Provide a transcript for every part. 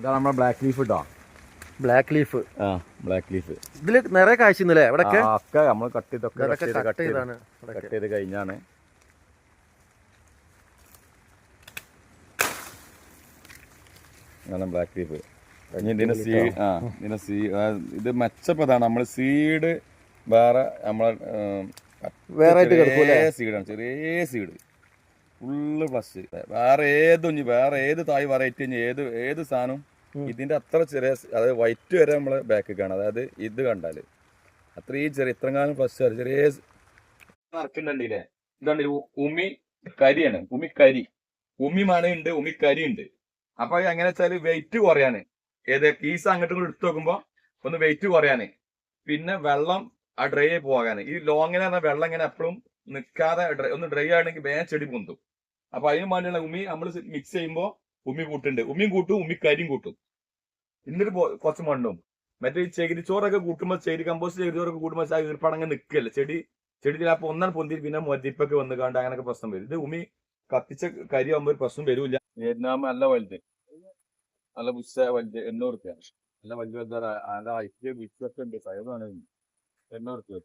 ഇതാണ് നമ്മുടെ black leaf ഇട്ടോ ബ്ലാക്ക് ലീഫ് ആ ബ്ലാക്ക് ലീഫ് ഇതിൽ നിറയെ കാഴ്ചന്നല്ലേ ഇവിടൊക്കെ? ഒക്കെ നമ്മൾ കട്ട് ചെയ്തൊക്കെ കട്ട് ചെയ്ത് കട്ട് കട്ട് ചെയ്ത്. ചെയ്താണ്. കട്ട് ചെയ്ത് കഴിഞ്ഞാണ്. ബ്ലാക്ക് ലീഫ് ഇനി സീ ആ സീ ഇത് മെച്ചപ്പെട്ടതാണ് നമ്മൾ സീഡ് വേറെ നമ്മളെ വേറെ സീഡാണ് ചെറിയ സീഡ് ഫുള്ള് പ്ലസ് വേറെ ഏത് വേറെ ഏത് തായ് വെറൈറ്റി ഏത് ഏത് സാധനം ഉം. ഇതിന്റെ അത്ര ചെറിയ അതായത് വൈറ്റ് വരെ നമ്മൾ ബാക്ക് കാണാം. അതായത് ഇത് കണ്ടാൽ. ഈ ചെറിയ ഇത്രങ്ങാനും പ്ലസ് ചെറിയ നടക്കുന്നുണ്ടല്ലേ? ഇതാണ് ഉമി കരിയാണ്. ഉമി കരി. ഉമി മണയുണ്ട് ഉമി കരി ഉണ്ട് അപ്പൊ എങ്ങനെ വെച്ചാൽ വെയിറ്റ് കുറയാണ്. ഏത് കീസ് അങ്ങോട്ട് കൂടെ എടുത്തു നോക്കുമ്പോ ഒന്ന് വെയിറ്റ് കുറയാണ്. പിന്നെ വെള്ളം ആ ഡ്രൈ ആയി പോകാന് ഈ ലോങ്ങിന് പറഞ്ഞാൽ വെള്ളം ഇങ്ങനെ എപ്പോഴും നിൽക്കാതെ ഒന്ന് ഡ്രൈ ആണെങ്കിൽ വേഗം ചെടി പൊന്തും. അപ്പൊ അതിന് വേണ്ടിയുള്ള ഉമി നമ്മൾ മിക്സ് ചെയ്യുമ്പോ ഉമി കൂട്ടുണ്ട്. ഉമ്മിയും കൂട്ടും ഉമി കരിയും കൂട്ടും. ഇന്നൊരു കുറച്ച് മണ്ണും. മറ്റേ ഈ ചകിരിച്ചോറൊക്കെ കൂട്ടുമ്പോൾ ചെടി കമ്പോസ്റ്റ് ചകിരിച്ചോറൊക്കെ കൂട്ടുമ്പോൾ ആ ഈർപ്പടങ്ങ് നിൽക്കല്ല ചെടി ചെടി ചിലപ്പോൾ ഒന്നാണ് പൊന്തി പിന്നെ മൊതിപ്പൊക്കെ വന്ന് കണ്ട് അങ്ങനെയൊക്കെ പ്രശ്നം വരും. ഇത് ഉമ്മി കത്തിച്ച കരി ആകുമ്പോൾ ഒരു പ്രശ്നം വരില്ല. വിയറ്റ്നാം നല്ല വലുത്. നല്ല പുസ്ത വലുത്. എണ്ണൂറ് നല്ല വലിയ വലുത് നല്ല ഉണ്ട്. സൈസാണ് എണ്ണൂറ് റുപ്യ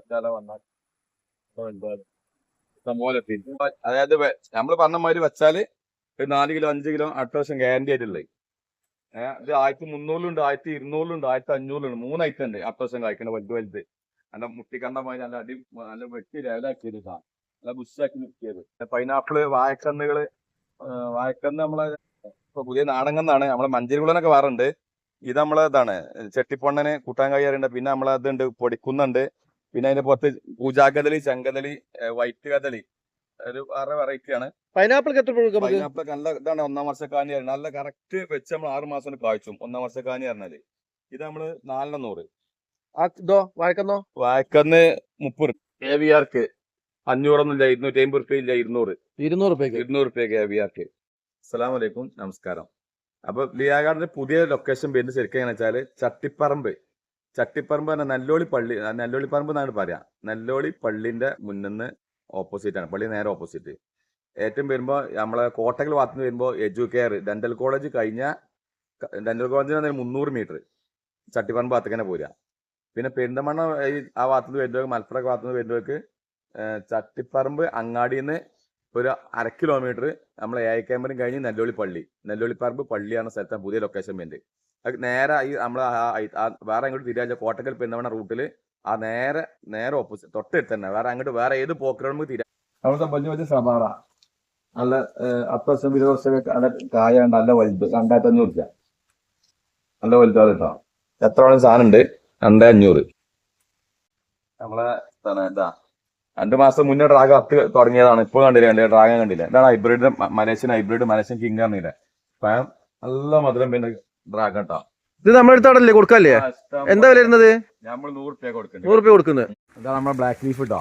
അച്ചാല വന്നാൽ. പിന്നെ അതായത് നമ്മൾ പറഞ്ഞ മാതിരി വെച്ചാൽ ഒരു നാല് കിലോ അഞ്ച് കിലോ അടുത്ത വർഷം ഗ്യാരണ്ടി ആയിട്ടുള്ളത് ഏഹ് ഇത് ആയിരത്തി മുന്നൂറിലുണ്ട് ആയിരത്തി ഇരുന്നൂറിലുണ്ട് ആയിരത്തി അഞ്ഞൂറിലുണ്ട്. മൂന്ന് ഐറ്റം ഉണ്ട് അടുത്ത വർഷം കഴിക്കണ വലുത് വലുത്. നല്ല മുട്ടിക്കണ്ട മാതിരി നല്ല അടി നല്ല വെട്ടി ലെവലാക്കിയത് സാധനം നല്ല ബുഷാക്കി നിൽക്കിയത് പൈനാപ്പിൾ വാഴക്കന്നുകൾ വാഴക്കന്ന് നമ്മളെ ഇപ്പൊ പുതിയ നാടങ്ങന്നാണ് നമ്മളെ മഞ്ചേരികുളനൊക്കെ വേറുണ്ട്. ഇത് നമ്മളെ ഇതാണ് ചെട്ടിപ്പൊണ്ണന് കൂട്ടാൻ കഴിയാറുണ്ട് പിന്നെ നമ്മളെ അതുണ്ട് പൊടിക്കുന്നുണ്ട്. പിന്നെ അതിന്റെ പുറത്ത് പൂജാകദളി ചെങ്കദളി വൈറ്റ് കദളി ഒരു വേറെ വെറൈറ്റി ആണ് പൈനാപ്പിൾ എത്ര പൈനാപ്പിൾ നല്ല ഇതാണ് ഒന്നാം വർഷക്കാനി നല്ല കറക്റ്റ് വെച്ച് നമ്മൾ ആറ് മാസം കാഴ്ചും ഒന്നാം വർഷക്കാനി പറഞ്ഞാൽ ഇത് നമ്മൾ നാലെണ്ണം നൂറ്. ഇതോ വാഴക്കുന്നോ? മുപ്പത് കെ വി ആർക്ക് അഞ്ഞൂറൊന്നും ഇല്ല ഇരുന്നൂറ്റി അമ്പത് റുപ്യ ഇല്ല ഇരുന്നൂറ്. ഇരുന്നൂറ് റുപ്യ ഇരുന്നൂറ് റുപ്യ കെ വി ആർക്ക് അസ്സലാം വലൈക്കും നമസ്കാരം. അപ്പൊ ലിയാഗാർഡിന്റെ പുതിയ ലൊക്കേഷൻ വരുന്നത് ശരിക്കും എങ്ങനെ വെച്ചാൽ ചട്ടിപ്പറമ്പ്. ചട്ടിപ്പറമ്പ് പറഞ്ഞാൽ നെല്ലോളി പള്ളി നല്ലോളി നെല്ലോളി പറമ്പ് എന്നാണ് പറയാ. നെല്ലോളി പള്ളിന്റെ മുന്നിന്ന് ഓപ്പോസിറ്റ് ആണ്. പള്ളി നേരെ ഓപ്പോസിറ്റ് ഏറ്റവും വരുമ്പോൾ നമ്മളെ കോട്ടകൾ ഭാഗത്ത് നിന്ന് വരുമ്പോ എജു കെയർ ഡെന്റൽ കോളേജ് കഴിഞ്ഞ ഡെന്റൽ കോളേജിന് മുന്നൂറ് മീറ്റർ ചട്ടിപ്പറമ്പ് ഭാഗത്തേക്ക് തന്നെ പോരാ പിന്നെ പെരിന്തമണ്ണ ഈ ആ ഭാഗത്ത് നിന്ന് വരുന്നവർക്ക് മലപ്പുറം ഭാഗത്ത് നിന്ന് വരുന്നവർക്ക് ചട്ടിപ്പറമ്പ് അങ്ങാടിയിൽ അങ്ങാടിന്ന് ഒരു അര കിലോമീറ്റർ നമ്മൾ എ ക്യാമ്പറും കഴിഞ്ഞ് നെല്ലോളി പള്ളി. നെല്ലോളി പറമ്പ് പള്ളിയാണ് സ്ഥലത്താണ് പുതിയ ലൊക്കേഷൻ വേണ്ടി നേരെ ഈ നമ്മൾ വേറെ അങ്ങോട്ട് തിരിയാച്ച കോട്ടക്കൽ പെരുന്തമണ്ണ റൂട്ടിൽ ആ നേരെ നേരെ ഓപ്പോസിറ്റ് തൊട്ടടുത്ത് തന്നെ. വേറെ അങ്ങോട്ട് വേറെ ഏത് പോക്കറും തീരാ അവിടുത്തെ വലിയ വലിയ സമാറ നല്ല അത്ര വർഷം ഇരുപത് കായ നല്ല വലുത്. രണ്ടായിരത്തി അഞ്ഞൂറ് നല്ല വലുതാണ് കേട്ടോ. എത്ര വേണം സാധനം ഉണ്ട്? രണ്ടേ അഞ്ഞൂറ് നമ്മളെ എന്താ രണ്ടു മാസം മുന്നേ ഡ്രാഗൺ അത്ത് തുടങ്ങിയതാണ്. ഇപ്പോൾ കണ്ടില്ല കണ്ടില്ല? ഡ്രാഗൺ കണ്ടില്ല? ഇതാണ് hybrid Malaysian hybrid Malaysian king ആണ് പഴം നല്ല മധുരം പിന്നെ ഡ്രാഗൺ കേട്ടോ ഇത് നമ്മുടെ അടുത്തവിടെ കൊടുക്കല്ലേ? എന്താ വില വരുന്നത് നമ്മൾ നൂറ് രൂപ കൊടുക്കുന്നത്. നമ്മുടെ ബ്ലാക്ക് ലീഫ് ഇട്ടോ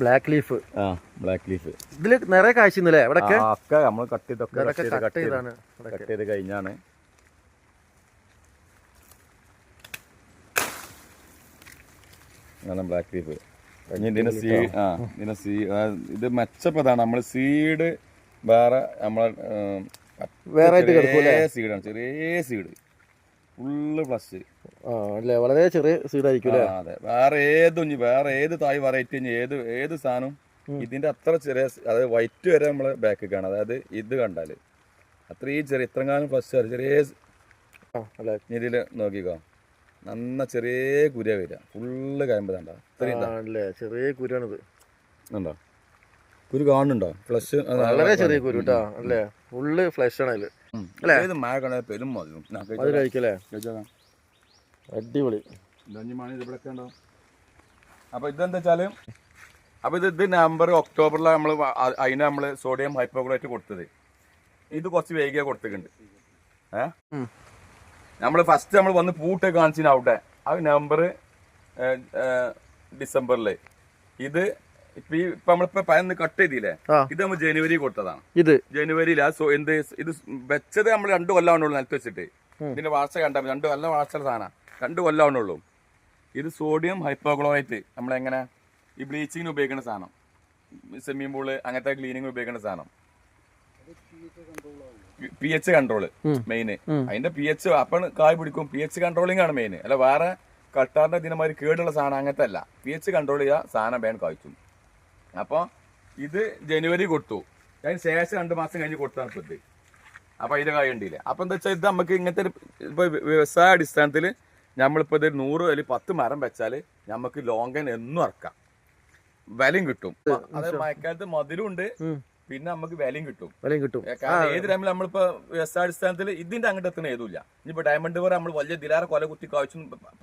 ബ്ലാക്ക് ലീഫ് ആ ബ്ലാക്ക് ലീഫ് ഇതിൽ നിറയെ കാഴ്ചന്നല്ലേ ഇവിടൊക്കെ? ഒക്കെ നമ്മൾ കട്ട് ചെയ്തൊക്കെ കട്ട് ചെയ്താണ് കട്ട് ചെയ്ത് കഴിഞ്ഞാണ്. ബ്ലാക്ക് ലീഫ് ഇതിന്റെ സീ ആ ഇതിന്റെ സീ ഇത് മെച്ചപ്പെട്ടതാണ്. നമ്മൾ സീഡ് വേറെ നമ്മളെ വേറെ സീഡാണ് ചെറിയ സീഡ് ഫുള്ള് പ്ലസ് ആ അല്ലേ? വളരെ ചെറിയ സീഡായിരിക്കും അല്ലേ? അതെ. വേറെ ഏത് വേറെ ഏത് തായ് വെറൈറ്റി ഇനി ഏത് ഏത് സാധനവും ഇതിന്റെ അത്ര ചെറിയ അതായത് വൈറ്റ് വരെ നമ്മൾ ബാക്ക് കാണാം അതായത് ഇത് കണ്ടാൽ. അത്രയും ചെറിയ ഇത്രങ്ങാനും പ്ലസ് ചെറിയ ഇതിൽ നോക്കിക്കോ. നന്ന ചെറിയ കുരിയ വരിക. ഫുള്ള് കയമ്പതാണ്ട ചെറിയ കുരാണിത് ഉണ്ടോ കുരു കാണുന്നുണ്ടോ? ഫ്ലഷ് വളരെ ചെറിയ കുരു കേട്ടോ അല്ലേ? ഫുള്ള് ഫ്ലഷ് ആണ് അതിൽ. അല്ലേ? ഏത് മഴ കണ്ടാൽ പെരും മതിയും അടിപൊളി. അപ്പൊ ഇതെന്താ വെച്ചാൽ അപ്പൊ ഇത് ഇത് നവംബർ ഒക്ടോബറിലാണ് നമ്മൾ അതിന് നമ്മൾ സോഡിയം ഹൈപ്പോക്ലോറേറ്റ് കൊടുത്തത്. ഇത് കുറച്ച് വൈകിയ കൊടുത്തിട്ടുണ്ട് ഏ? നമ്മൾ നമ്മൾ ഫസ്റ്റ് നമ്മൾ വന്ന് പൂട്ട് കാണിച്ചിന് അവിടെ. ആ നവംബർ ഡിസംബറിൽ. ഇത് ഇപ്പൊ ഈ ഇപ്പൊ നമ്മളിപ്പോ പയന്ന് കട്ട് ചെയ്തില്ലേ? ഇത് നമ്മൾ ജനുവരി കൊടുത്തതാണ്. ഇത്. ജനുവരിയിൽ എന്ത് ഇത് വെച്ചത് നമ്മൾ രണ്ട് കൊല്ലമാണുള്ളൂ നിലത്ത് വെച്ചിട്ട്. ഇതിന്റെ വളർച്ച കണ്ടാൽ രണ്ട് കൊല്ലം വളർച്ചയുടെ സാധനം. രണ്ട് കൊല്ലമാണുള്ളൂ ഇത് സോഡിയം ഹൈപ്പോക്ലോറേറ്റ് നമ്മളെങ്ങനെ ഈ ബ്ലീച്ചിങ്ങിന് ഉപയോഗിക്കുന്ന സാധനം. സ്വിമ്മിംഗ് പൂൾ അങ്ങനത്തെ ക്ലീനിങ്ങിന് ഉപയോഗിക്കുന്ന സാധനം. P H control. മെയിന്. അതിന്റെ പി എച്ച് അപ്പം കായ് പിടിക്കും. പി എച്ച് കൺട്രോളിംഗ് ആണ് മെയിൻ അല്ല വേറെ കട്ടാറിന്റെ ഇതിനമാതിരി കേടുള്ള സാധനം അങ്ങനത്തെ അല്ല. പി എച്ച് കൺട്രോൾ ചെയ്യുക സാധനം വേണം കായ്ച്ചു അപ്പൊ ഇത് ജനുവരി കൊടുത്തു അതിന് ശേഷം രണ്ട് മാസം കഴിഞ്ഞ് കൊടുത്താണ് ഇപ്പൊ ഇത്. അപ്പൊ അതിന്റെ കാര്യം ഉണ്ടില്ല അപ്പൊ എന്താ വെച്ചാൽ ഇത് നമുക്ക് ഇങ്ങനത്തെ ഒരു ഇപ്പൊ വ്യവസായ അടിസ്ഥാനത്തിൽ നമ്മളിപ്പോ ഇത് നൂറ് അല്ലെങ്കിൽ പത്ത് മരം വെച്ചാൽ നമുക്ക് ലോങ്കൻ എന്നും ഇറക്കാം. വിലയും കിട്ടും. അതായത് മഴക്കാലത്ത് മധുരം ഉണ്ട്. പിന്നെ നമുക്ക് വിലയും കിട്ടും. വിലയും കിട്ടും. ഏത് ടൈമിൽ നമ്മളിപ്പോ വ്യവസായ അടിസ്ഥാനത്തിൽ ഇതിന്റെ അങ്ങോട്ട് എത്തുന്ന ഏതുമില്ല. ഇനിയിപ്പോ ഡയമണ്ട് വേറെ നമ്മൾ വലിയ ദിലാറ കൊല കുത്തി കാഴ്ച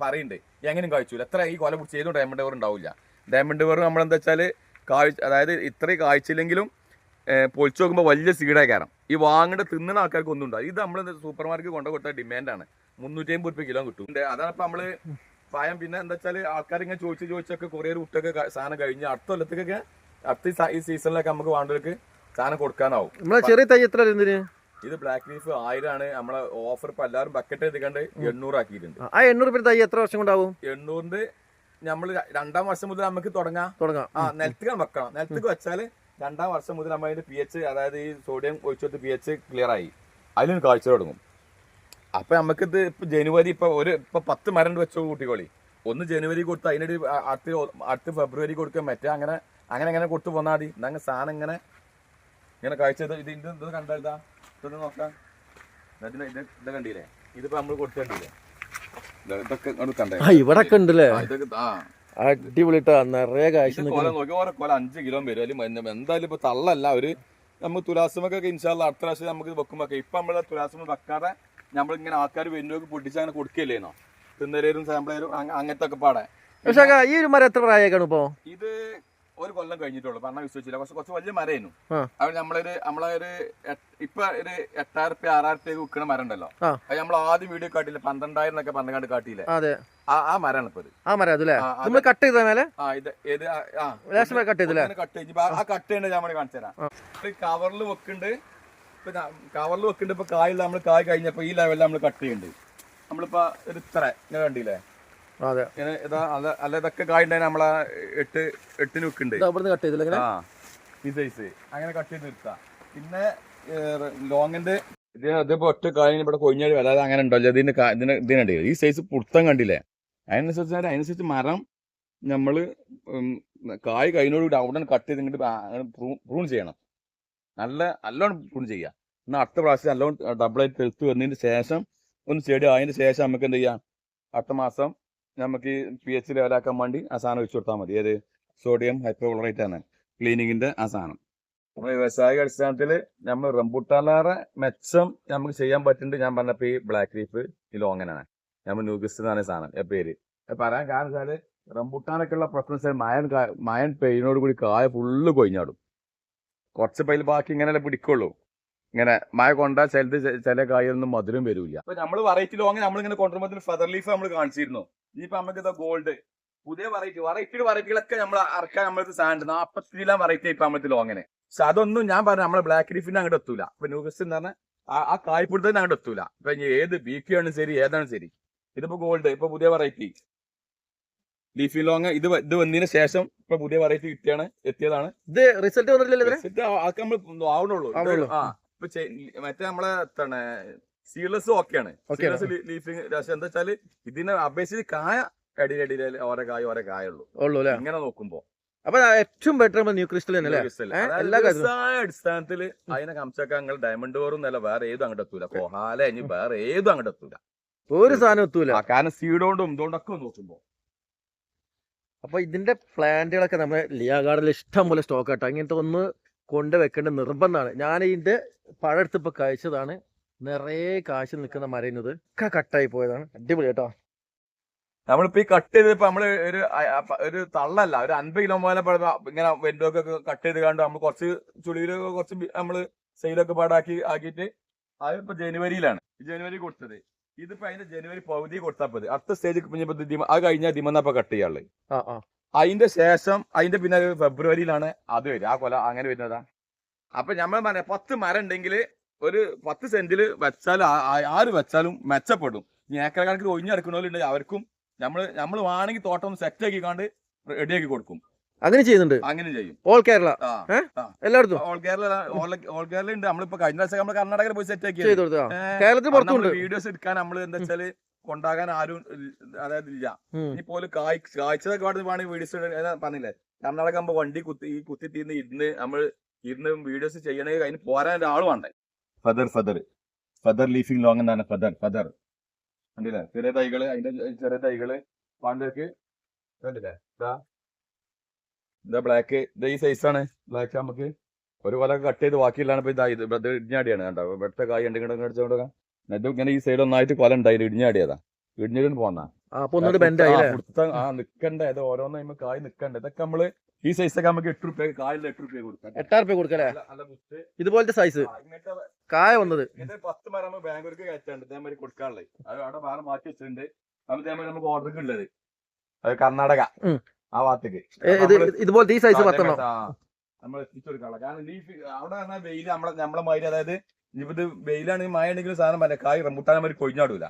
പറയുന്നുണ്ട് എങ്ങനെയും കാഴ്ചൂല എത്ര ഈ കൊല കുത്തി ഏതും ഡയമണ്ട് വേറെ ഉണ്ടാവില്ല. ഡയമണ്ട് വേറെ നമ്മളെന്താ വെച്ചാൽ കാഴ്ച അതായത് ഇത്രയും കാഴ്ചയില്ലെങ്കിലും പൊളിച്ചു നോക്കുമ്പോൾ വലിയ സീഡായി കയറാം ഈ വാങ്ങേണ്ട തിന്നുന്ന ആൾക്കാർക്ക് ഒന്നും ഉണ്ടാവും ഇത് നമ്മൾ സൂപ്പർ മാർക്കറ്റ് കൊണ്ടു കൊടുത്ത ഡിമാൻഡാണ്. മുന്നൂറ്റി അമ്പത് റുപ്യ കിലോ കിട്ടും. അതാണ് ഇപ്പം നമ്മൾ പായം പിന്നെ എന്താ വെച്ചാൽ ആൾക്കാർ ഇങ്ങനെ ചോദിച്ച് ചോദിച്ചൊക്കെ കുറേ വിട്ടൊക്കെ ക- സാധനം കഴിഞ്ഞ് അടുത്ത കൊല്ലത്തേക്കൊക്കെ അടുത്ത ഈ സീസണിലൊക്കെ നമുക്ക് വേണ്ടവർക്ക് സാധനം കൊടുക്കാനാവും. നമ്മളെ ചെറിയ തൈ എത്ര ഇത് ബ്ലാക്ക് ലീഫ് ആയിരാണ് നമ്മളെ ഓഫർ ഇപ്പൊ എല്ലാവരും ബക്കറ്റ് എടുക്കണ്ട് എണ്ണൂറ് ആക്കിയിട്ടുണ്ട് ആ എണ്ണൂറ് രൂപ തൈ എത്ര വർഷം കൊണ്ടാവും? എണ്ണൂറിന്റെ നമ്മൾ രണ്ടാം വർഷം മുതൽ നമുക്ക് തുടങ്ങാം. തുടങ്ങാം. ആ നിലത്തേക്ക് വെക്കണം. നിലത്തേക്ക് വെച്ചാൽ രണ്ടാം വർഷം മുതൽ നമ്മൾ അതിന്റെ പി എച്ച് അതായത് ഈ സോഡിയം ഒഴിച്ചെടുത്ത് പി എച്ച് ക്ലിയർ ആയി. അതിലൊരു കാഴ്ച തുടങ്ങും. അപ്പൊ നമുക്കിത് ഇപ്പൊ ജനുവരി ഇപ്പൊ ഒരു ഇപ്പൊ പത്ത് മരം വെച്ചോ കൂട്ടിക്കോളി ഒന്ന് ജനുവരി കൊടുത്ത് അതിനൊരു അ- അടുത്ത അടുത്ത ഫെബ്രുവരി കൊടുക്കാൻ മറ്റേ അങ്ങനെ അങ്ങനെ അങ്ങനെ കൊടുത്തു പോന്നാൽ മതി. എന്നങ്ങ് സാധനം ഇങ്ങനെ ഇങ്ങനെ കാഴ്ച ഇത് ഇത് ഇത് ഇത് കണ്ടാ ഇതാ. ഇതൊന്ന് നോക്കാം. ഇത് ഇത് കണ്ടില്ലേ? ഇതിപ്പോ നമ്മൾ കൊടുത്ത് ആ ഇവിടെ ഒക്കെ ഉണ്ടല്ലേ അടിപൊളിട്ടാ നിറയെ കാഴ്ച കൊല അഞ്ച് കിലോ വരും. എന്തായാലും ഇപ്പൊ തള്ളല്ല. ഒരു നമുക്ക് തുലാസമൊക്കെ ഇൻഷാല്ല അടുത്ത പ്രാവശ്യം നമുക്ക് വെക്കുമ്പോ ഇപ്പൊ നമ്മൾ തുലാസമ വെക്കാതെ നമ്മളിങ്ങനെ ആൾക്കാർ വരുന്നവർക്ക് പൊട്ടിച്ച് അങ്ങനെ കൊടുക്കില്ലേനോ തിന്നലേരും സാമ്പിളേരും അങ്ങനത്തെ ഒക്കെ പാടെ. പക്ഷേ ഈ ഒരു മരം എത്ര പ്രായക്കാണ് ഇപ്പോ? ഇത് ഒരു കൊല്ലം കഴിഞ്ഞിട്ടുള്ളൂ. പറഞ്ഞാൽ വിശ്വസിച്ചില്ല. പക്ഷെ കുറച്ച് വലിയ മരമായിരുന്നു. അത് നമ്മളൊരു നമ്മളെ ഒരു ഇപ്പൊ ഒരു എട്ടായിരം റുപ്യ ആറായിരം റുപ്യ വിൽക്കുന്ന മരം ഉണ്ടല്ലോ. അത് നമ്മൾ ആദ്യം വീഡിയോ കാട്ടിയില്ല? പന്ത്രണ്ടായിരം എന്നൊക്കെ പന്ത്രണ്ട് കാട്ടിയില്ലേ? ആ മരമാണ് ഇപ്പൊ ആ മരം അതല്ലേ നമ്മൾ കട്ട് ചെയ്ത മേലെ? ആ ഇത് ഏത് ആ, കട്ട് ചെയ്തല്ലേ? കട്ട് ചെയ്ത്. ആ കട്ട് ചെയ്യേണ്ടത് ഞാൻ കാണിച്ചു തരാം കവറിൽ വെക്കുന്നുണ്ട് ഇപ്പൊ കവറിൽ വെക്കുന്നുണ്ട് ഇപ്പൊ കായ് നമ്മൾ കായ് കഴിഞ്ഞപ്പോ ഈ ലെവലിൽ നമ്മൾ കട്ട് ചെയ്യുന്നുണ്ട്. നമ്മളിപ്പോ ഒരു ഇത്ര ഇങ്ങനെ കണ്ടില്ലേ? അതെ. അല്ല ഇതൊക്കെ കായ് ഉണ്ടായി നമ്മളെ എട്ട് എട്ടിന് വെക്കുന്നുണ്ട് ഇത് അവിടുന്ന് കട്ട് ചെയ്തില്ല ഈ സൈസ് അങ്ങനെ കട്ട് ചെയ്ത് നിർത്താം. പിന്നെ ലോങ്ങിന്റെ ഇത് അതിപ്പോ ഒറ്റ കായ് ഇവിടെ കൊഴിഞ്ഞാൽ വരാതെ അങ്ങനെ ഉണ്ടല്ലോ. ഇതിന്റെ ഇതിന് ഇതിനുണ്ട്. ഈ സൈസ് പുടുത്തം കണ്ടില്ലേ? അതിനനുസരിച്ച് അതിനനുസരിച്ച് മരം നമ്മൾ കായ് കഴിഞ്ഞോടുകൂടി അവിടെ കട്ട് ചെയ്ത് ഇങ്ങോട്ട് പ്രൂൺ ചെയ്യണം. നല്ല നല്ലോണം പ്രൂൺ ചെയ്യുക എന്നാൽ അടുത്ത പ്രാവശ്യം നല്ലോണം ഡബിളായിട്ട് തെളുത്ത് വന്നതിന് ശേഷം ഒന്ന് ചെടി ആയതിന് ശേഷം നമുക്ക് എന്ത് ചെയ്യാം? അടുത്ത മാസം നമുക്ക് പി എച്ച് ലെവലാക്കാൻ വേണ്ടി ആ സാധനം വെച്ച് കൊടുത്താൽ മതി. ഏത്? സോഡിയം ഹൈപ്പോക്ലോറൈറ്റ് ആണ്. ക്ലീനിങ്ങിന്റെ ആ സാധനം. നമ്മുടെ വ്യവസായിക അടിസ്ഥാനത്തിൽ നമ്മൾ റംബുട്ടാലാറെ മെച്ചം നമുക്ക് ചെയ്യാൻ പറ്റുന്നുണ്ട് ഞാൻ പറഞ്ഞപ്പോൾ ഈ ബ്ലാക്ക് ലീഫ് ഈ ലോങ്ങനാണ്. നമ്മൾ ന്യൂഗിസ്റ്റ് എന്നാണ് സാധനം. പേര്. പറയാൻ കാരണം വെച്ചാൽ റംബുട്ടാനൊക്കെ ഉള്ള പ്രശ്നം മയൻ മയൻ പെയിനോട് കൂടി കായ ഫുള്ള് കൊഴിഞ്ഞാടും. കുറച്ച് പൈൽ ബാക്കി ഇങ്ങനെ പിടിക്കുള്ളൂ. ഇങ്ങനെ മഴ കൊണ്ട ചിലത് ചില കായൊന്നും മധുരം വരില്ല. അപ്പൊ നമ്മൾ വെറൈറ്റി ലോങ് നമ്മളിങ്ങനെ കൊണ്ടുവരുമ്പോൾ ഫെദർ ലീഫ് നമ്മൾ കാണിച്ചിരുന്നു. ഇനിയിപ്പോ നമുക്ക് ഇതാ ഗോൾഡ് പുതിയ വെറൈറ്റി വെറൈറ്റി വെറൈറ്റികളൊക്കെ നമ്മൾ ഇറക്കാൻ നമ്മളത് സാൻഡ് നാപ്പത്തിലാം വെറൈറ്റി ഇപ്പൊ നമ്മളത് ലോങ്ങിന് പക്ഷെ അതൊന്നും ഞാൻ പറഞ്ഞു നമ്മളെ ബ്ലാക്ക് ലീഫിന് അങ്ങോട്ട് എത്തൂല. അപ്പൊ ന്യൂഗസ്റ്റ് എന്ന് പറഞ്ഞാൽ ആ- കായ്പിടുത്തത്തിന് അങ്ങോട്ട് എത്തൂല. ഇപ്പൊ ഏത് ബി ക്യു ആണ് ശരി ഏതാണ് ശരി. ഇതിപ്പോ ഗോൾഡ് ഇപ്പൊ പുതിയ വെറൈറ്റി ലീഫി ലോങ് ഇത് ഇത് വന്നതിന് ശേഷം ഇപ്പൊ പുതിയ വെറൈറ്റി കിട്ടിയാണ് എത്തിയതാണ്. ഇത് റിസൾട്ട് വന്നിട്ടില്ലല്ലോ റിസൾട്ട് ഇത് ആൾക്ക് നമ്മൾ ആവണുള്ളൂ. ആ ഇപ്പൊ മറ്റേ നമ്മളെ സീഡ്ലെസ് ഓക്കെയാണ്. സീഡ്ലെസ് ലീഫിങ് പക്ഷെ എന്താ വെച്ചാൽ ഇതിനെ അപേക്ഷിച്ച് കായ അടിയിലടിയിൽ ഓരോ കായ ഓരോ കായുള്ളൂ ഉള്ളൂ. അല്ലേ? ഇങ്ങനെ നോക്കുമ്പോ. അപ്പൊ ഏറ്റവും ബെറ്റർ ന്യൂ ക്രിസ്റ്റൽ അടിസ്ഥാനത്തിൽ അതിനെ കംസക്കങ്ങൾ ഡയമണ്ട് ഓറും നല്ല വേറെ ഏതും അങ്ങോട്ട് എത്തൂല. കൊഹാല ഇനി വേറെ ഏതും അങ്ങോട്ട് എത്തൂല. ഒരു സാധനം എത്തൂല. കാരണം സീഡോണ്ടും ഇതുകൊണ്ടൊക്കെ നോക്കുമ്പോ. അപ്പൊ ഇതിന്റെ പ്ലാന്റുകളൊക്കെ നമ്മുടെ ലിയാ ഗാർഡനിൽ ഇഷ്ടം പോലെ സ്റ്റോക്ക് ആട്ടോ. ഇങ്ങനത്തെ ഒന്ന് കൊണ്ട് വെക്കേണ്ട നിർബന്ധമാണ്. ഞാൻ ഇതിന്റെ ഇപ്പൊ കഴിച്ചതാണ്. നിറയെ കാശ് നിൽക്കുന്ന മരയുന്നത് ഒക്കെ കട്ടായി പോയതാണ്. അടിപൊളി കേട്ടോ. നമ്മളിപ്പോ ഈ കട്ട് ചെയ്ത് ഇപ്പൊ നമ്മൾ ഒരു ഒരു തള്ളല്ല ഒരു അൻപത് കിലോ പഴ- ഇങ്ങനെ വെന്റൊക്കെ കട്ട് ചെയ്ത് കണ്ട് നമ്മൾ കുറച്ച് ചുളിയിലൊക്കെ കുറച്ച് നമ്മൾ സെയിലൊക്കെ പാടാക്കി ആക്കിയിട്ട് അതിപ്പോ ജനുവരിയിലാണ്. ജനുവരി കൊടുത്തത്. ഇതിപ്പോ അതിന്റെ ജനുവരി പകുതി കൊടുത്താൽ മതി അടുത്ത സ്റ്റേജ് അത് കഴിഞ്ഞാൽ ദിമന്നപ്പോ കട്ട് ചെയ്യാനുള്ളത് ആ അതിന്റെ ശേഷം അതിന്റെ പിന്നെ ഫെബ്രുവരിയിലാണ് അത് വരിക. ആ കൊല അങ്ങനെ വരുന്നതാ. അപ്പൊ നമ്മൾ പറയാം പത്ത് മരം ഉണ്ടെങ്കിൽ ഒരു പത്ത് സെന്റിൽ വെച്ചാൽ ആര് വെച്ചാലും മെച്ചപ്പെടും. ഇനി ഏക്കർ കണക്കിൽ ഒഴിഞ്ഞെടുക്കണോലുണ്ടെങ്കിൽ അവർക്കും നമ്മൾ നമ്മൾ വേണമെങ്കിൽ തോട്ടം സെറ്റ് ആക്കി കാണ്ട് റെഡിയാക്കി കൊടുക്കും. അങ്ങനെ ചെയ്യുന്നുണ്ട്? അങ്ങനെ ചെയ്യും. ഓൾ കേരള. എല്ലായിടത്തും? ഓൾ കേരള ഓൾ കേരള ഉണ്ട് നമ്മളിപ്പോ കഴിഞ്ഞ പ്രാവശ്യം നമ്മൾ കർണാടകയിൽ പോയി സെറ്റ് ആക്കി കേരളത്തിൽ പുറത്തുണ്ട്. വീഡിയോസ് എടുക്കാൻ നമ്മൾ എന്താ വെച്ചാൽ കൊണ്ടാകാൻ ആരും അതായത് ഇല്ല. ഇനി പോലും കായ് കാഴ്ചതൊക്കെ വേണമെങ്കിൽ വീഡിയോസ് പറഞ്ഞില്ലേ? കർണാടക ആകുമ്പോ വണ്ടി കുത്തി ഈ കുത്തി തീർന്ന് ഇരുന്ന് നമ്മൾ ഇരുന്ന് വീഡിയോസ് ചെയ്യണമെങ്കിൽ അതിന് പോരാൻ ഒരാൾ വേണ്ടേ? Father father. Father leafing long എന്നാണ് ഫദർ ഫദർ. കണ്ടില്ലേ? ചെറിയ തൈകൾ അതിന്റെ ചെറിയ തൈകൾ പാണ്ടേക്ക് കണ്ടില്ലേ? ഇതാ. ഇതാ ബ്ലാക്ക് ഇത് ഈ സൈസാണ് ബ്ലാക്ക് നമുക്ക്. ഒരു കൊല കട്ട് ചെയ്ത് ബാക്കിയില്ലാണ് ഇപ്പൊ ഇതാ ഇത്. ഇത് ഇടിഞ്ഞാടിയാണ് കണ്ടോ? ഇവിടുത്തെ കായ് ഉണ്ടെങ്കിൽ അടിച്ചോണ്ട് എന്നിട്ട് ഇങ്ങനെ ഈ സൈഡ് ഒന്നായിട്ട് കൊല ഉണ്ടായി ഇടിഞ്ഞാടിയതാ. ഇടിഞ്ഞിട്ട് പോന്നാ. നിക്കണ്ടേ? അത് ഓരോന്ന് കായ് നിക്കണ്ടേ? ഇതൊക്കെ നമ്മൾ ഈ സൈസൊക്കെ നമുക്ക് എട്ട് റുപ്യ കായലിൽ എട്ട് റുപ്യ കൊടുക്കാം എട്ടാ രൂപ കൊടുക്കല്ലേ. ഇതുപോലത്തെ സൈസ് കായ വന്നത്. പത്ത് മരം നമ്മൾ ബാംഗ്ലൂർക്ക് കയറ്റാണ്ട് ഇതേമാതിരി കൊടുക്കാനുള്ളത് അത് അവിടെ വേറെ മാറ്റി വെച്ചിട്ടുണ്ട്. അത് ഇതേമാതിരി നമുക്ക് ഓർഡർക്ക് ഉള്ളത്. അത് കർണാടക. ആ ഭാഗത്തേക്ക്. ഇത് ഇതുപോലത്തെ ഈ സൈസ് പത്തെണ്ണം നമ്മൾ എത്തിച്ചു കൊടുക്കാനുള്ള കാരണം ലീഫ് അവിടെ പറഞ്ഞാൽ വെയിൽ നമ്മളെ നമ്മളെ മാതിരി അതായത് ഇത് വെയിലാണെങ്കിൽ മഴ ഉണ്ടെങ്കിലും സാധനം പറ്റില്ല കായ് റംബുട്ടാൻ മാതിരി കൊഴിഞ്ഞാടൂല.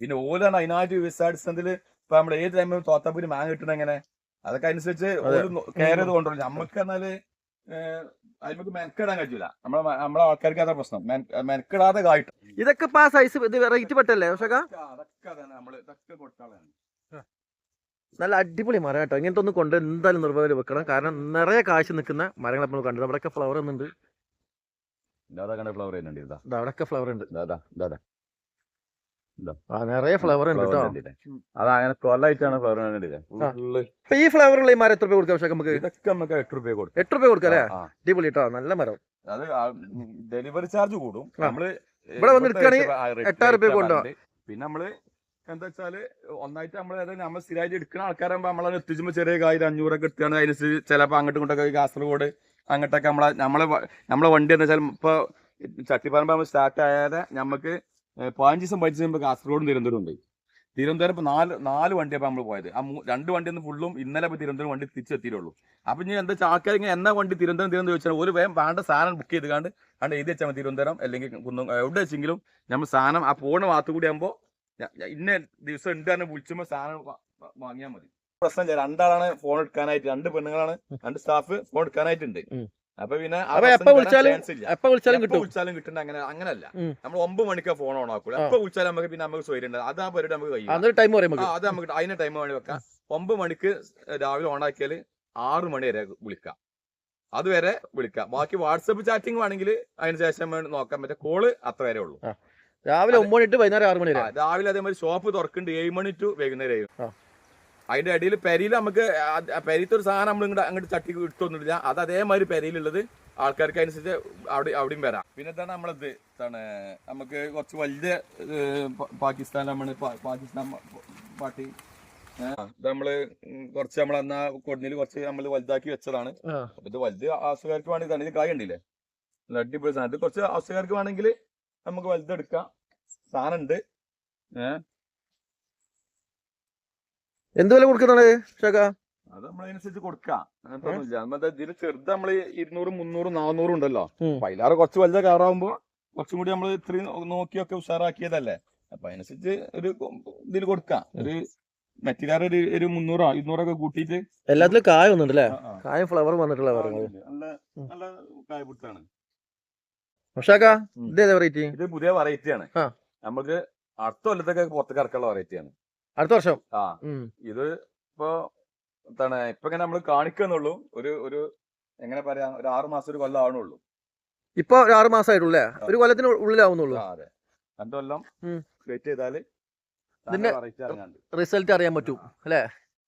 പിന്നെ ഓലാണ് അതിനായിട്ട് വിസാടിസ്ഥാനത്തിൽ ഇപ്പൊ നമ്മുടെ ഏത് ടൈമിൽ തോത്താപ്പൂര് മാങ്ങ കിട്ടണ എങ്ങനെ? അതൊക്കെ അനുസരിച്ച്. കെയർ ചെയ്ത് കൊണ്ടുവരും നമുക്ക് എന്നാൽ അതിനൊക്കെ മെനക്കെടാൻ കഴിയൂല. നമ്മളെ നമ്മളെ ആൾക്കാർക്ക് അതാ പ്രശ്നം. മെനക്കെടാതെ കായിട്ട് ഇതൊക്കെ ഇപ്പൊ ആ സൈസ് ഇത് റേറ്റ് പെട്ടല്ലേ പക്ഷേ അതൊക്കെ നമ്മൾ ഇതൊക്കെ കൊടുത്താളാണ് നല്ല അടിപൊളി മരം കേട്ടോ. ഇങ്ങനത്തെ ഒന്ന് കൊണ്ട് എന്തായാലും നിർബന്ധം വെക്കണം. കാരണം നിറയെ കാശ് നിൽക്കുന്ന മരങ്ങൾ നമ്മൾ കണ്ടത് അവിടെയൊക്കെ ഫ്ലവർ ഒന്നുണ്ട് ഫ്ലവർ ഉണ്ട്. ഫ്ലവർ ഉണ്ട് നിറയെ ഫ്ലവർ ഉണ്ട് കേട്ടോ അത് അങ്ങനെ കൊല്ലായിട്ടാണ് ഫ്ലവർ ഇപ്പൊ ഈ ഫ്ലവറുള്ള ഈ മരം എത്ര രൂപ കൊടുക്കാം പക്ഷേ നമുക്ക്? ഇതൊക്കെ നമുക്ക് എട്ട് രൂപ കൊടുക്കും. എട്ട് രൂപ കൊടുക്കാം അല്ലേ. അടിപൊളി കേട്ടോ നല്ല മരം. അത് ഡെലിവറി ചാർജ് കൂടും. നമ്മൾ ഇവിടെ വന്ന് എടുക്കുകയാണെങ്കിൽ എട്ടായിരം രൂപ കൊണ്ടോ കൊണ്ടുപോകാം. പിന്നെ നമ്മൾ എന്താ വെച്ചാൽ ഒന്നായിട്ട് നമ്മൾ അതായത് നമ്മൾ സ്ഥിരമായിട്ട് എടുക്കുന്ന ആൾക്കാരാകുമ്പോ നമ്മളത് എത്തിച്ചുമ്പോ ചെറിയ കാര്യം അഞ്ഞൂറൊക്കെ എടുത്താണ് അതിനനുസരിച്ച് ചിലപ്പോൾ അങ്ങോട്ടും ഇങ്ങോട്ടൊക്കെ കാസർഗോഡ് അങ്ങോട്ടൊക്കെ നമ്മളെ നമ്മളെ നമ്മളെ വണ്ടി എന്താ വെച്ചാൽ ഇപ്പൊ ചട്ടിപ്പറമ്പ് സ്റ്റാർട്ട് ആയാതെ നമുക്ക് പതിനഞ്ച് ദിവസം പതിനഞ്ച് കഴിയുമ്പോൾ കാസർഗോഡും തിരുവനന്തപുരം ഉണ്ട്. തിരുവനന്തപുരം ഇപ്പൊ നാല് നാല് വണ്ടിയപ്പോ നമ്മൾ പോയത്. ആ രണ്ട് വണ്ടി ഒന്ന് ഫുള്ളും ഇന്നലെ ഇപ്പൊ തിരുവനന്തപുരം വണ്ടി തിരിച്ചെത്തിയുള്ളൂ അപ്പൊ ഇനി എന്താ ആൾക്കാർ ഇങ്ങനെ എന്നാ വണ്ടി തിരുവനന്തപുരം തിരുവനന്തപുരം ചോദിച്ചാൽ ഒരു വേഗം വേണ്ട സാധനം ബുക്ക് ചെയ്ത് കാണ്ട് കണ്ട് എഴുതി വെച്ചാൽ തിരുവനന്തപുരം അല്ലെങ്കിൽ കുന്നം എവിടെ വെച്ചെങ്കിലും നമ്മൾ സാധനം ആ പോണ വാത്തു കൂടി ആകുമ്പോൾ ഇന്ന ദിവസം ഉണ്ട് തന്നെ വിളിച്ചുമ്പോൾ സാധനം വാങ്ങിയാൽ മതി. പ്രശ്നമില്ല രണ്ടാളാണ് ഫോൺ എടുക്കാനായിട്ട് രണ്ട് പെണ്ണുങ്ങളാണ് രണ്ട് സ്റ്റാഫ് ഫോൺ എടുക്കാനായിട്ടുണ്ട്. അപ്പൊ പിന്നെ എപ്പോ വിളിച്ചാലും. എപ്പോ വിളിച്ചാലും കിട്ടും. വിളിച്ചാലും കിട്ടണ്ട അങ്ങനെ അങ്ങനല്ല. നമ്മൾ ഒമ്പത് മണിക്കാ ഫോൺ ഓൺ ആക്കൂല. എപ്പോ വിളിച്ചാലും നമുക്ക് പിന്നെ നമുക്ക് സ്വയം ഉണ്ട് അതാ ആ പരിപാടി നമുക്ക് കഴിയും. ടൈം അത് നമുക്ക് അതിന്റെ ടൈം വേണ്ടി വെക്കാം. ഒമ്പത് മണിക്ക് രാവിലെ ഓൺ ആക്കിയാൽ ആറ് മണി വരെ വിളിക്കാം. അതുവരെ വിളിക്കാം. ബാക്കി വാട്സപ്പ് ചാറ്റിംഗ് വേണമെങ്കിൽ അതിന് ശേഷം വേണം നോക്കാൻ പറ്റും കോൾ അത്ര വരെ ഉള്ളൂ. രാവിലെ ഒമ്പത് മണി ടു വൈകുന്നേരം ആറ് മണി രാവിലെ അതേമാതിരി ഷോപ്പ് തുറക്കുന്നുണ്ട്. ഏഴ് മണി ടു വൈകുന്നേരം അതിന്റെ ഇടയിൽ പെരയിൽ നമുക്ക് പെരയത്തെ ഒരു സാധനം നമ്മൾ ഇങ്ങോട്ട് അങ്ങോട്ട് ചട്ടി ഇട്ടൊന്നുമില്ല. അത് അതേമാതിരി പെരയിലുള്ളത് ആൾക്കാർക്ക് അനുസരിച്ച് അവിടെ അവിടെയും വരാം. പിന്നെ എന്താണ് നമ്മളത്? എന്താണ് നമുക്ക് കുറച്ച് വലിയ പാകിസ്ഥാൻ നമ്മൾ പാകിസ്ഥാൻ പാർട്ടി. നമ്മൾ കുറച്ച് നമ്മൾ എന്നാ കൊടുന്നിൽ കുറച്ച് നമ്മൾ വലുതാക്കി വെച്ചതാണ്. ഇത് വലുത് ആവശ്യക്കാർക്ക് വേണമെങ്കിൽ ഇതാണ് ഇത് കായ ഉണ്ടല്ലേ അടിപൊളി സാധനം. ഇത് കുറച്ച് ആവശ്യക്കാർക്ക് വേണമെങ്കിൽ നമുക്ക് വലുതെടുക്കാം. സാധനം ഉണ്ട്. ഏഹ് എന്ത് വില കൊടുക്കുന്നാണ് ഷാക്ക? അത് നമ്മളതിനനുസരിച്ച് കൊടുക്കാം. അങ്ങനത്തൊന്നുമില്ല. ഇതിൽ ചെറുത് നമ്മൾ ഇരുന്നൂറും മുന്നൂറും നാന്നൂറും ഉണ്ടല്ലോ. പൈലാറ് അപ്പൊ അതിലാറ് കുറച്ച് വലുത കാറാവുമ്പോ കുറച്ചും കൂടി നമ്മൾ ഇത്രയും നോക്കിയൊക്കെ ഉഷാറാക്കിയതല്ലേ. അപ്പൊ അതിനനുസരിച്ച് ഒരു ഇതിൽ കൊടുക്കാം. ഒരു മെറ്റീരിയൽ ഒരു ഒരു മുന്നൂറോ ഇരുന്നൂറൊക്കെ കൂട്ടിയിട്ട് എല്ലാത്തിലും കായ വന്നിട്ടല്ലേ. കായും ഫ്ലവർ വന്നിട്ടുള്ള നല്ല. നല്ല കായപുട്ടാണ് ഷാക്ക ഉം. ഇത് ഏതാ വെറൈറ്റി ഇത് പുതിയ വെറൈറ്റി ആണ്. നമുക്ക് അടുത്ത കൊല്ലത്തൊക്കെ പുറത്തേക്ക് ഇറക്കാനുള്ള വെറൈറ്റി ആണ്. അടുത്ത വർഷം. ആ. ഇത് ഇപ്പൊ എന്താണ് ഇപ്പൊ ഇങ്ങനെ നമ്മൾ കാണിക്കുന്നുള്ളൂ. ഒരു ഒരു എങ്ങനെ പറയാ ഒരു ആറു മാസം ഒരു കൊല്ലം ആവണുള്ളൂ. ഇപ്പൊ ഒരു ആറു മാസമായിട്ടുള്ളേ ഒരു കൊല്ലത്തിന് ഉള്ളിലാവുന്നുള്ളൂ. അതെ. രണ്ടു കൊല്ലം. വെയിറ്റ് ചെയ്താൽ ഇതിന്റെ- റിസൾട്ട് അറിയാൻ പറ്റും അല്ലേ?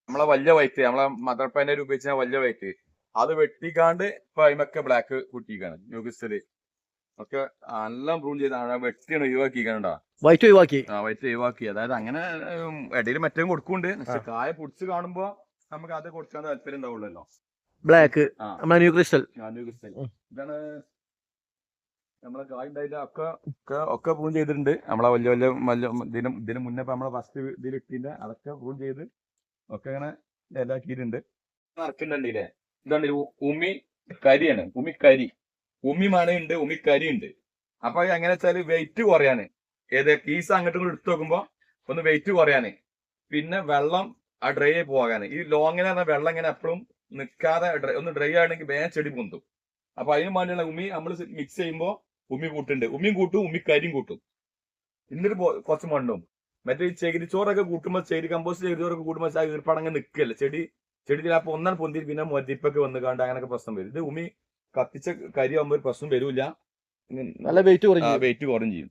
നമ്മളെ വലിയ വൈറ്റ് നമ്മളെ മദർ പാനർ ഉപയോഗിച്ച വലിയ വൈറ്റ് അത് വെട്ടിക്കാണ്ട് ഇപ്പൊ അതിമൊക്കെ ബ്ലാക്ക് കുട്ടിക്കാണ് ന്യൂഗിസ്റ്റൽ. ഒക്കെ എല്ലാം പ്രൂവ് ചെയ്താണ് വെട്ടിയാണ് ഒഴിവാക്കിക്കാണ്ടാ വൈറ്റ് ഒഴിവാക്കി. ആ വൈറ്റ് ഒഴിവാക്കി. അതായത് അങ്ങനെ ഇടയിൽ മറ്റേ കൊടുക്കുന്നുണ്ട്. പക്ഷെ കായ പൊടിച്ച് കാണുമ്പോ നമുക്ക് അത് കൊടുക്കാൻ താല്പര്യം ഉണ്ടാവുള്ളല്ലോ. Black new crystal new crystal ഇതാണ് നമ്മളെ കായ ഉണ്ടായില്ല ഒക്കെ ഒക്കെ ഒക്കെ പ്രൂവ് ചെയ്തിട്ടുണ്ട്. നമ്മളെ വലിയ വലിയ വലിയ ഇതിന് ഇതിന് മുന്നേ ഇപ്പൊ നമ്മളെ ഫസ്റ്റ് ഇതിൽ ഇട്ടിന്റെ അതൊക്കെ പ്രൂവ് ചെയ്ത് ഒക്കെ അങ്ങനെ ഇതാക്കിയിട്ടുണ്ട്. ഇതാണ് ഉമി കരിയാണ്. ഉമി കരി ഉമി മണയുണ്ട് ഉമി കരി ഉണ്ട് അപ്പൊ എങ്ങനെ വെച്ചാൽ വെയിറ്റ് കുറയാന്. ഏത് കീസ് അങ്ങോട്ടും എടുത്തു നോക്കുമ്പോ ഒന്ന് വെയിറ്റ് കുറയാന്. പിന്നെ വെള്ളം ആ ഡ്രൈ ആയി പോകാന്. ഈ ലോങ്ങിനെ പറഞ്ഞാൽ വെള്ളം ഇങ്ങനെ എപ്പോഴും നിൽക്കാതെ ഒന്ന് ഡ്രൈ ആണെങ്കിൽ വേഗം ചെടി പൊന്തും. അപ്പൊ അതിന് വേണ്ടിയുള്ള ഉമ്മി നമ്മൾ മിക്സ് ചെയ്യുമ്പോൾ ഉമ്മി കൂട്ടുണ്ട്. ഉമ്മിയും കൂട്ടും ഉമ്മി കരിയും കൂട്ടും. എന്നിട്ട് കുറച്ച് മണ്ണും. മറ്റേ ഈ ചകിരിച്ചോറൊക്കെ കൂട്ടുമ്പോൾ ചെടി കമ്പോസ്റ്റ് ചകിരിച്ചോറൊക്കെ കൂട്ടുമ്പോൾ ഈർപ്പാടങ്ങ് നിൽക്കല്ലേ ചെടി ചെടി ചിലപ്പോ ഒന്നാണ് പൊന്തി പിന്നെ മൊതിപ്പൊക്കെ വന്നു കണ്ട് അങ്ങനെയൊക്കെ പ്രശ്നം വരും. ഇത് ഉമ്മി കത്തിച്ച കരി ആകുമ്പോൾ ഒരു പ്രശ്നം വരില്ല. നല്ല വെയിറ്റ് കുറഞ്ഞു വെയിറ്റ് കുറയും ചെയ്യും.